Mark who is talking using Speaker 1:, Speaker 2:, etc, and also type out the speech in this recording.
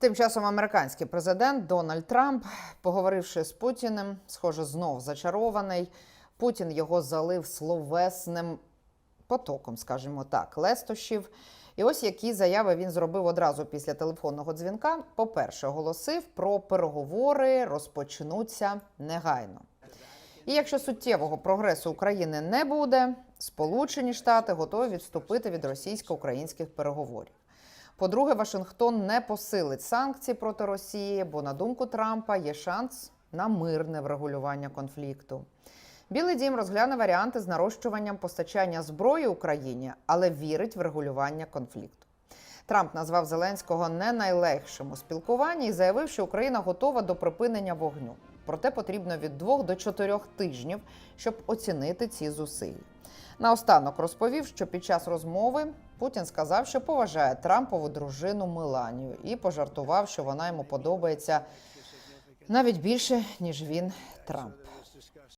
Speaker 1: Тим часом американський президент Дональд Трамп, поговоривши з Путіним, схоже, знов зачарований. Путін його залив словесним потоком, скажімо так, лестощів. І ось які заяви він зробив одразу після телефонного дзвінка. По-перше, оголосив про переговори розпочнуться негайно. І якщо суттєвого прогресу України не буде, Сполучені Штати готові відступити від російсько-українських переговорів. По-друге, Вашингтон не посилить санкції проти Росії, бо, на думку Трампа, є шанс на мирне врегулювання конфлікту. Білий дім розгляне варіанти з нарощуванням постачання зброї Україні, але вірить в регулювання конфлікту. Трамп назвав Зеленського не найлегшим у спілкуванні і заявив, що Україна готова до припинення вогню. Проте потрібно від двох до чотирьох тижнів, щоб оцінити ці зусилля. Наостанок розповів, що під час розмови Путін сказав, що поважає Трампову дружину Меланію і пожартував, що вона йому подобається навіть більше, ніж він Трамп.